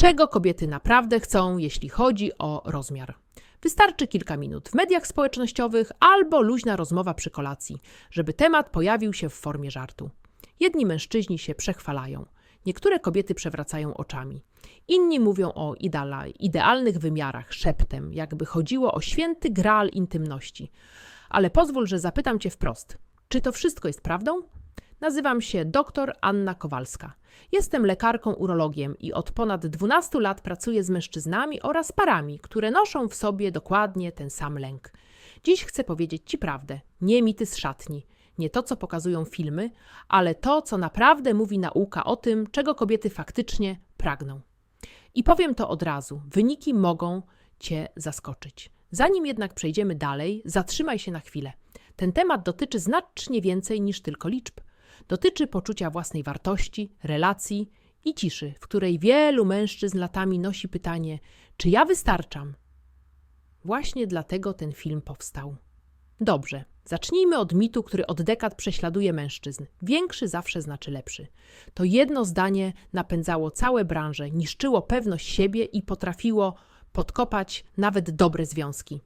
Czego kobiety naprawdę chcą, jeśli chodzi o rozmiar? Wystarczy kilka minut w mediach społecznościowych albo luźna rozmowa przy kolacji, żeby temat pojawił się w formie żartu. Jedni mężczyźni się przechwalają, niektóre kobiety przewracają oczami. Inni mówią o idealnych wymiarach szeptem, jakby chodziło o święty graal intymności. Ale pozwól, że zapytam cię wprost: czy to wszystko jest prawdą? Nazywam się dr Anna Kowalska. Jestem lekarką urologiem i od ponad 12 lat pracuję z mężczyznami oraz parami, które noszą w sobie dokładnie ten sam lęk. Dziś chcę powiedzieć Ci prawdę, nie mity z szatni, nie to, co pokazują filmy, ale to, co naprawdę mówi nauka o tym, czego kobiety faktycznie pragną. I powiem to od razu: wyniki mogą Cię zaskoczyć. Zanim jednak przejdziemy dalej, zatrzymaj się na chwilę. Ten temat dotyczy znacznie więcej niż tylko liczb. Dotyczy poczucia własnej wartości, relacji i ciszy, w której wielu mężczyzn latami nosi pytanie: czy ja wystarczam? Właśnie dlatego ten film powstał. Dobrze, zacznijmy od mitu, który od dekad prześladuje mężczyzn. Większy zawsze znaczy lepszy. To jedno zdanie napędzało całe branże, niszczyło pewność siebie i potrafiło podkopać nawet dobre związki.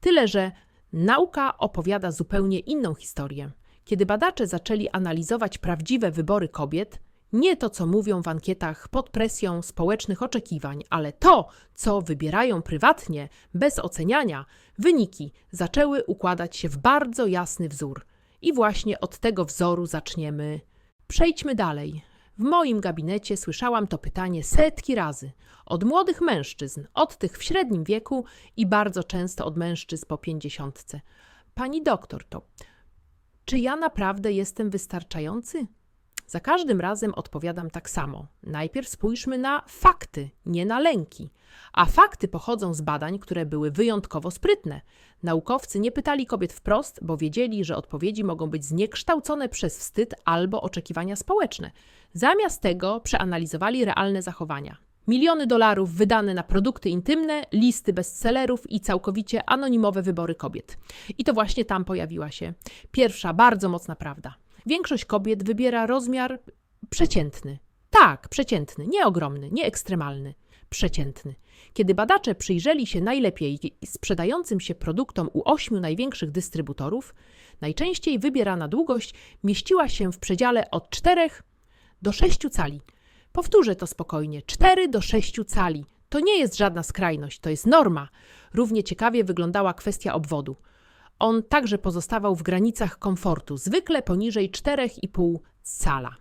Tyle, że nauka opowiada zupełnie inną historię. Kiedy badacze zaczęli analizować prawdziwe wybory kobiet, nie to, co mówią w ankietach pod presją społecznych oczekiwań, ale to, co wybierają prywatnie, bez oceniania, wyniki zaczęły układać się w bardzo jasny wzór. I właśnie od tego wzoru zaczniemy. Przejdźmy dalej. W moim gabinecie słyszałam to pytanie setki razy. Od młodych mężczyzn, od tych w średnim wieku i bardzo często od mężczyzn po pięćdziesiątce. Pani doktor, to czy ja naprawdę jestem wystarczający? Za każdym razem odpowiadam tak samo. Najpierw spójrzmy na fakty, nie na lęki. A fakty pochodzą z badań, które były wyjątkowo sprytne. Naukowcy nie pytali kobiet wprost, bo wiedzieli, że odpowiedzi mogą być zniekształcone przez wstyd albo oczekiwania społeczne. Zamiast tego przeanalizowali realne zachowania. Miliony dolarów wydane na produkty intymne, listy bestsellerów i całkowicie anonimowe wybory kobiet. I to właśnie tam pojawiła się pierwsza bardzo mocna prawda. Większość kobiet wybiera rozmiar przeciętny. Tak, przeciętny, nie ogromny, nie ekstremalny, przeciętny. Kiedy badacze przyjrzeli się najlepiej sprzedającym się produktom u ośmiu największych dystrybutorów, najczęściej wybierana długość mieściła się w przedziale od 4 do 6 cali. Powtórzę to spokojnie: 4 do 6 cali. To nie jest żadna skrajność, to jest norma. Równie ciekawie wyglądała kwestia obwodu. On także pozostawał w granicach komfortu, zwykle poniżej 4,5 cala.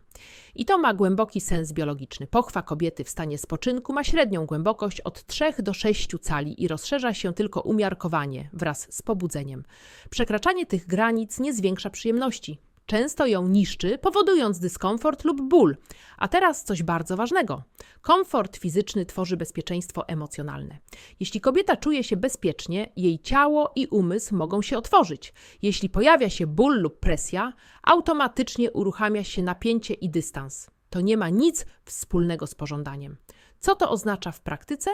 I to ma głęboki sens biologiczny. Pochwa kobiety w stanie spoczynku ma średnią głębokość od 3 do 6 cali i rozszerza się tylko umiarkowanie wraz z pobudzeniem. Przekraczanie tych granic nie zwiększa przyjemności często ją niszczy, powodując dyskomfort lub ból. A teraz coś bardzo ważnego. Komfort fizyczny tworzy bezpieczeństwo emocjonalne. Jeśli kobieta czuje się bezpiecznie, jej ciało i umysł mogą się otworzyć. Jeśli pojawia się ból lub presja, automatycznie uruchamia się napięcie i dystans. To nie ma nic wspólnego z pożądaniem. Co to oznacza w praktyce?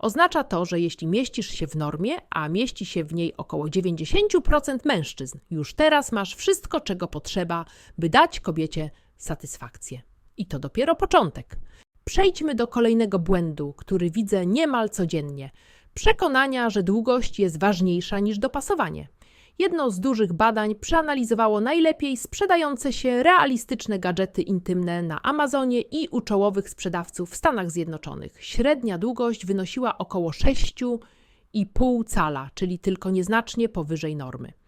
Oznacza to, że jeśli mieścisz się w normie, a mieści się w niej około 90% mężczyzn, już teraz masz wszystko, czego potrzeba, by dać kobiecie satysfakcję. I to dopiero początek. Przejdźmy do kolejnego błędu, który widzę niemal codziennie przekonania, że długość jest ważniejsza niż dopasowanie. Jedno z dużych badań przeanalizowało najlepiej sprzedające się realistyczne gadżety intymne na Amazonie i u czołowych sprzedawców w Stanach Zjednoczonych. Średnia długość wynosiła około 6,5 cala, czyli tylko nieznacznie powyżej normy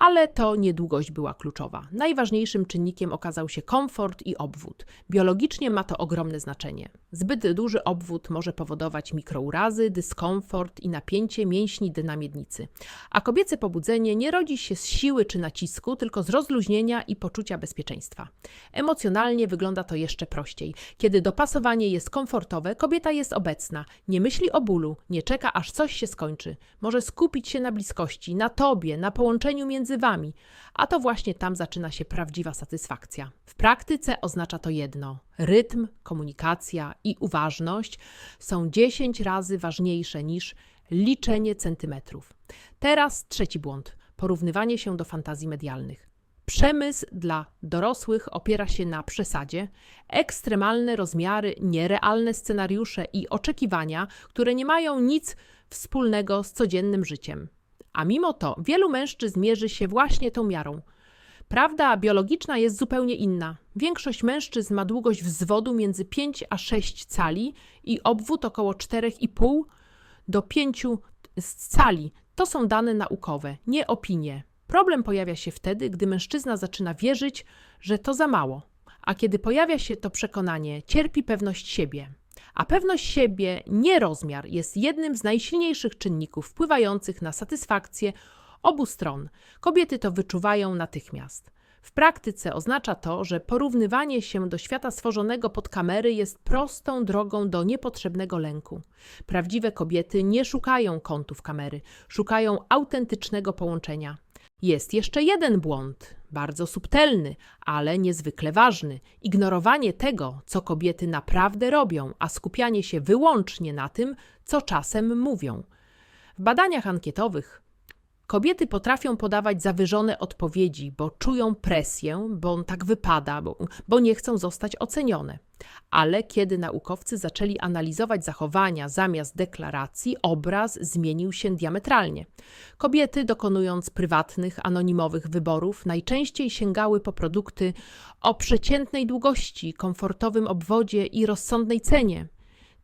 ale to niedługość była kluczowa. Najważniejszym czynnikiem okazał się komfort i obwód. Biologicznie ma to ogromne znaczenie. Zbyt duży obwód może powodować mikrourazy, dyskomfort i napięcie mięśni dynamiednicy. A kobiece pobudzenie nie rodzi się z siły czy nacisku, tylko z rozluźnienia i poczucia bezpieczeństwa. Emocjonalnie wygląda to jeszcze prościej. Kiedy dopasowanie jest komfortowe, kobieta jest obecna, nie myśli o bólu, nie czeka aż coś się skończy. Może skupić się na bliskości, na tobie, na połączeniu między wami, a to właśnie tam zaczyna się prawdziwa satysfakcja. W praktyce oznacza to jedno: rytm, komunikacja i uważność są 10 razy ważniejsze niż liczenie centymetrów. Teraz trzeci błąd porównywanie się do fantazji medialnych. Przemysł dla dorosłych opiera się na przesadzie, ekstremalne rozmiary, nierealne scenariusze i oczekiwania, które nie mają nic wspólnego z codziennym życiem. A mimo to wielu mężczyzn mierzy się właśnie tą miarą. Prawda biologiczna jest zupełnie inna. Większość mężczyzn ma długość wzwodu między 5 a 6 cali i obwód około 4,5 do 5 cali. To są dane naukowe, nie opinie. Problem pojawia się wtedy, gdy mężczyzna zaczyna wierzyć, że to za mało, a kiedy pojawia się to przekonanie, cierpi pewność siebie. A pewność siebie, nie rozmiar, jest jednym z najsilniejszych czynników wpływających na satysfakcję obu stron. Kobiety to wyczuwają natychmiast. W praktyce oznacza to, że porównywanie się do świata stworzonego pod kamery jest prostą drogą do niepotrzebnego lęku. Prawdziwe kobiety nie szukają kątów kamery, szukają autentycznego połączenia. Jest jeszcze jeden błąd, bardzo subtelny, ale niezwykle ważny. Ignorowanie tego, co kobiety naprawdę robią, a skupianie się wyłącznie na tym, co czasem mówią. W badaniach ankietowych Kobiety potrafią podawać zawyżone odpowiedzi, bo czują presję, bo tak wypada, bo, bo nie chcą zostać ocenione. Ale kiedy naukowcy zaczęli analizować zachowania zamiast deklaracji, obraz zmienił się diametralnie. Kobiety, dokonując prywatnych, anonimowych wyborów, najczęściej sięgały po produkty o przeciętnej długości, komfortowym obwodzie i rozsądnej cenie.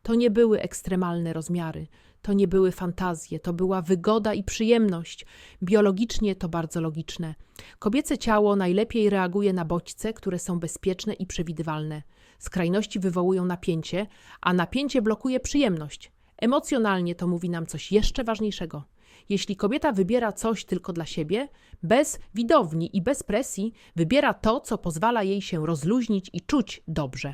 To nie były ekstremalne rozmiary. To nie były fantazje, to była wygoda i przyjemność. Biologicznie to bardzo logiczne. Kobiece ciało najlepiej reaguje na bodźce, które są bezpieczne i przewidywalne. Skrajności wywołują napięcie, a napięcie blokuje przyjemność. Emocjonalnie to mówi nam coś jeszcze ważniejszego. Jeśli kobieta wybiera coś tylko dla siebie, bez widowni i bez presji, wybiera to, co pozwala jej się rozluźnić i czuć dobrze.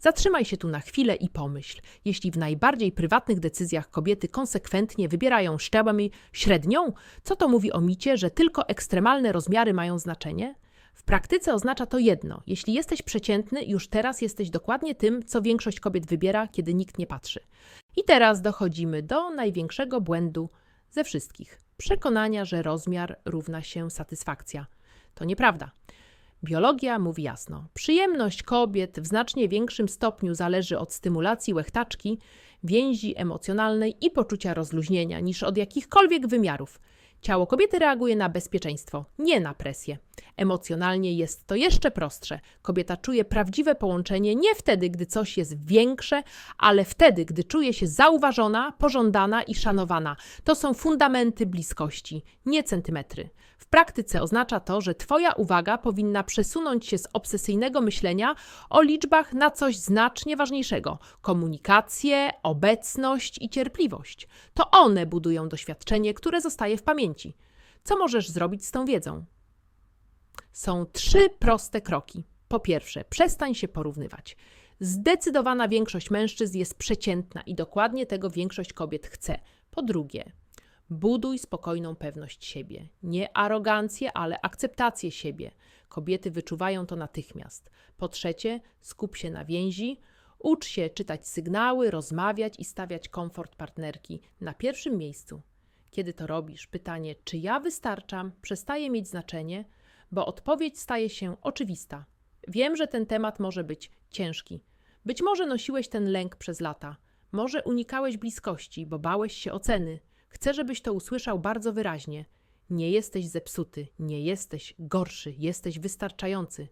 Zatrzymaj się tu na chwilę i pomyśl. Jeśli w najbardziej prywatnych decyzjach kobiety konsekwentnie wybierają szczebami średnią, co to mówi o micie, że tylko ekstremalne rozmiary mają znaczenie? W praktyce oznacza to jedno: jeśli jesteś przeciętny, już teraz jesteś dokładnie tym, co większość kobiet wybiera, kiedy nikt nie patrzy. I teraz dochodzimy do największego błędu ze wszystkich przekonania, że rozmiar równa się satysfakcja. To nieprawda. Biologia mówi jasno: przyjemność kobiet w znacznie większym stopniu zależy od stymulacji łechtaczki, więzi emocjonalnej i poczucia rozluźnienia niż od jakichkolwiek wymiarów. Ciało kobiety reaguje na bezpieczeństwo, nie na presję. Emocjonalnie jest to jeszcze prostsze. Kobieta czuje prawdziwe połączenie nie wtedy, gdy coś jest większe, ale wtedy, gdy czuje się zauważona, pożądana i szanowana. To są fundamenty bliskości, nie centymetry. W praktyce oznacza to, że Twoja uwaga powinna przesunąć się z obsesyjnego myślenia o liczbach na coś znacznie ważniejszego komunikację, obecność i cierpliwość. To one budują doświadczenie, które zostaje w Co możesz zrobić z tą wiedzą? Są trzy proste kroki. Po pierwsze, przestań się porównywać. Zdecydowana większość mężczyzn jest przeciętna i dokładnie tego większość kobiet chce. Po drugie, buduj spokojną pewność siebie. Nie arogancję, ale akceptację siebie. Kobiety wyczuwają to natychmiast. Po trzecie, skup się na więzi. Ucz się czytać sygnały, rozmawiać i stawiać komfort partnerki na pierwszym miejscu. Kiedy to robisz, pytanie, czy ja wystarczam, przestaje mieć znaczenie – bo odpowiedź staje się oczywista. Wiem, że ten temat może być ciężki. Być może nosiłeś ten lęk przez lata. Może unikałeś bliskości, bo bałeś się oceny. Chcę, żebyś to usłyszał bardzo wyraźnie. Nie jesteś zepsuty, nie jesteś gorszy, jesteś wystarczający.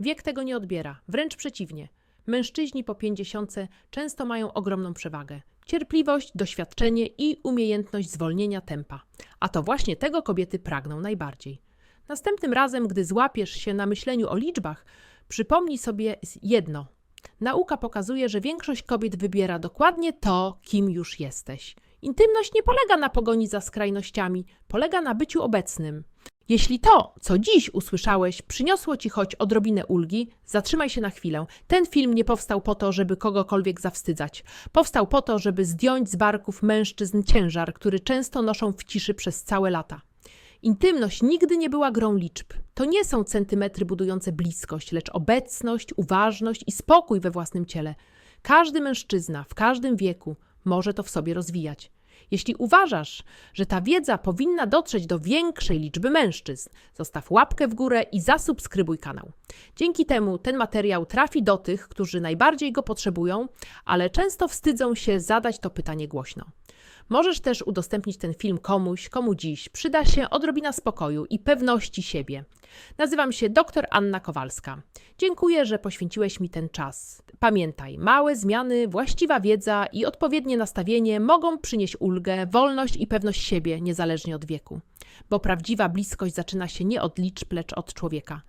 Wiek tego nie odbiera, wręcz przeciwnie. Mężczyźni po pięćdziesiątce często mają ogromną przewagę. Cierpliwość, doświadczenie i umiejętność zwolnienia tempa. A to właśnie tego kobiety pragną najbardziej. Następnym razem, gdy złapiesz się na myśleniu o liczbach, przypomnij sobie jedno. Nauka pokazuje, że większość kobiet wybiera dokładnie to, kim już jesteś. Intymność nie polega na pogoni za skrajnościami, polega na byciu obecnym. Jeśli to, co dziś usłyszałeś, przyniosło ci choć odrobinę ulgi, zatrzymaj się na chwilę. Ten film nie powstał po to, żeby kogokolwiek zawstydzać. Powstał po to, żeby zdjąć z barków mężczyzn ciężar, który często noszą w ciszy przez całe lata. Intymność nigdy nie była grą liczb. To nie są centymetry budujące bliskość, lecz obecność, uważność i spokój we własnym ciele. Każdy mężczyzna w każdym wieku może to w sobie rozwijać. Jeśli uważasz, że ta wiedza powinna dotrzeć do większej liczby mężczyzn, zostaw łapkę w górę i zasubskrybuj kanał. Dzięki temu ten materiał trafi do tych, którzy najbardziej go potrzebują, ale często wstydzą się zadać to pytanie głośno. Możesz też udostępnić ten film komuś, komu dziś przyda się odrobina spokoju i pewności siebie. Nazywam się dr Anna Kowalska. Dziękuję, że poświęciłeś mi ten czas. Pamiętaj, małe zmiany, właściwa wiedza i odpowiednie nastawienie mogą przynieść ulgę, wolność i pewność siebie, niezależnie od wieku. Bo prawdziwa bliskość zaczyna się nie od liczb, lecz od człowieka.